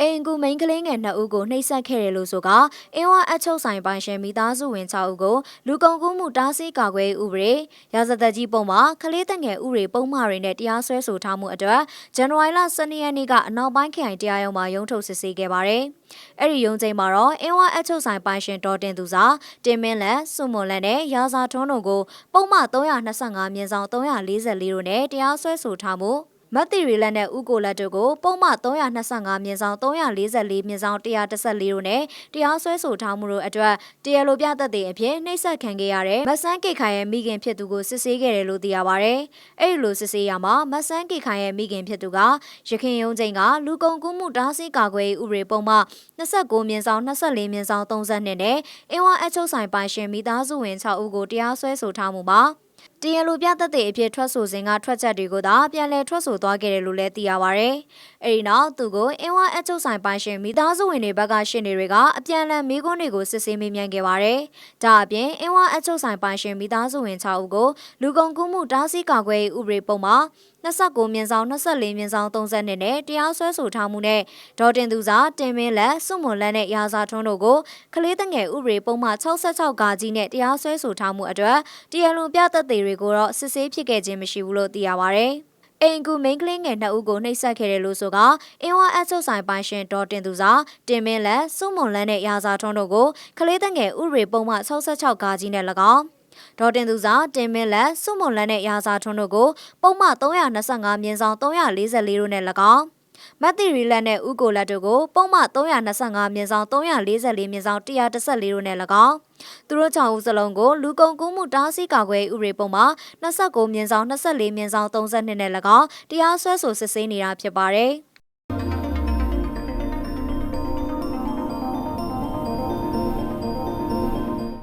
အိမ်ကူမိန်းကလေးငယ်2ဦးကိုနှိပ်စက်ခဲ့တယ်လို့ဆိုကအင်းဝအချုပ်ဆိုင်ပိုင်ရှင်မိသားစုဝင်6ဦးကိုလူကုန်ကူးမှုတားဆီးကာကွယ်ရေးဥပဒေရာဇသက်ကြီးပုံမှာကလေးတငယ်ဥပဒေပုံမှားတွေနဲ့တရားစွဲဆိုထားမှုအတွက်ဇန်နဝါရီလ12ရက်နေ့ကအနောက်ပိုင်းခရိုင်တရားရုံးမှာရုံးထုတ်စစ်ဆေးခဲ့ပါတယ်။အဲ့ဒီရုံးချိန်မှာတော့အင်းဝအချုပ်ဆိုင်ပိုင်ရှင်ဒေါ်တင်သူစာတင်မင်းလက်စုမွန်လက်နဲ့ရာဇာထွန်းတို့ကိုပုံမှန်325မြင်းဆောင်344တို့နဲ့တရားစွဲဆိုထားမှု မတ်တီရီလက်နဲ့ဥကိုလက်တို့ကိုပုံမှန်325မြင်းဆောင်344မြင်းဆောင်114တို့နဲ့တရားစွဲဆိုထားမှုတို့အတွက်တရားလိုပြသက်သေအဖြစ်နှိပ်စက်ခံခဲ့ရတဲ့မဆန်းကိခိုင်ရဲ့မိခင်ဖြစ်သူကိုစစ်ဆေးခဲ့တယ်လို့သိရပါဗျ။အဲ့ဒီလိုစစ်ဆေးရမှာမဆန်းကိခိုင်ရဲ့မိခင်ဖြစ်သူကရခင်ယုံချိန်ကလူကုန်ကူးမှုတားဆီးကာကွယ်ရေးဥပဒေပုံမှ29မြင်းဆောင်24မြင်းဆောင်32နဲ့အင်းဝအချုပ်ဆိုင်ပိုင်ရှင်မိသားစုဝင်6ဦးကိုတရားစွဲဆိုထားမှုပါ။ တရားလိုပြသက်သေအဖြစ်ထွက်ဆိုစဉ်ကထွက်ချက်တွေကိုသာပြန်လည်ထွက်ဆိုသွားခဲ့တယ်လို့လည်းသိရပါဗျ။အဲဒီနောက်သူကိုအင်းဝအချုပ်ဆိုင်ပိုင်ရှင်မိသားစုဝင်တွေဘက်ကရှင်းနေတွေကအပြန်လည်မိကွန်းတွေကိုစစ်ဆေးမေးမြန်းခဲ့ပါတယ်။ဒါအပြင်အင်းဝအချုပ်ဆိုင်ပိုင်ရှင်မိသားစုဝင်6ဦးကိုလူကုန်ကူးမှုတားဆီးကာကွယ်ရေးဥပဒေပုံမှာ29မြင်းဆောင်24မြင်းဆောင်30နဲ့နဲ့တရားစွဲဆိုထားမှုနဲ့ဒေါ်တင်သူစာတင်မင်းလက်စွမွန်လက်နဲ့ရာဇာထွန်းတို့ကိုကလေးတငယ်ဥပဒေပုံမှ66ဂါကြီးနဲ့တရားစွဲဆိုထားမှုအတွက်တရားလွန်ပြသက်သေတွေကိုတော့စစ်ဆေးဖြစ်ခဲ့ခြင်းမရှိဘူးလို့သိရပါဗျ။အိမ်ကူမိန်းကလေးငယ်နှစ်ဦးကိုနှိပ်စက်ခဲ့တယ်လို့ဆိုကအင်းဝအချုပ်ဆိုင်ပိုင်ရှင်ဒေါ်တင်သူစာတင်မင်းလက်စွမွန်လက်နဲ့ရာဇာထွန်းတို့ကိုကလေးတငယ်ဥပဒေပုံမှ66ဂါကြီးနဲ့၎င်း ဒေါ်တင်သူစာတင်မင်းလက်စုမွန်လက်နဲ့ရာဇာထွန်းတို့ကိုပုံမှန်325မြင်းဆောင်344တို့နဲ့၎င်းမတ်တီရီလက်နဲ့ဥကိုလက်တို့ကိုပုံမှန်325မြင်းဆောင်344မြင်းဆောင်114တို့နဲ့၎င်းသူတို့6ဦးစလုံးကိုလူကုန်ကူးမှုတားဆီးကာကွယ်ဥပဒေပုံမှာ29မြင်းဆောင်24မြင်းဆောင်32နဲ့၎င်းတရားစွဲဆိုစစ်ဆေးနေတာဖြစ်ပါတယ်။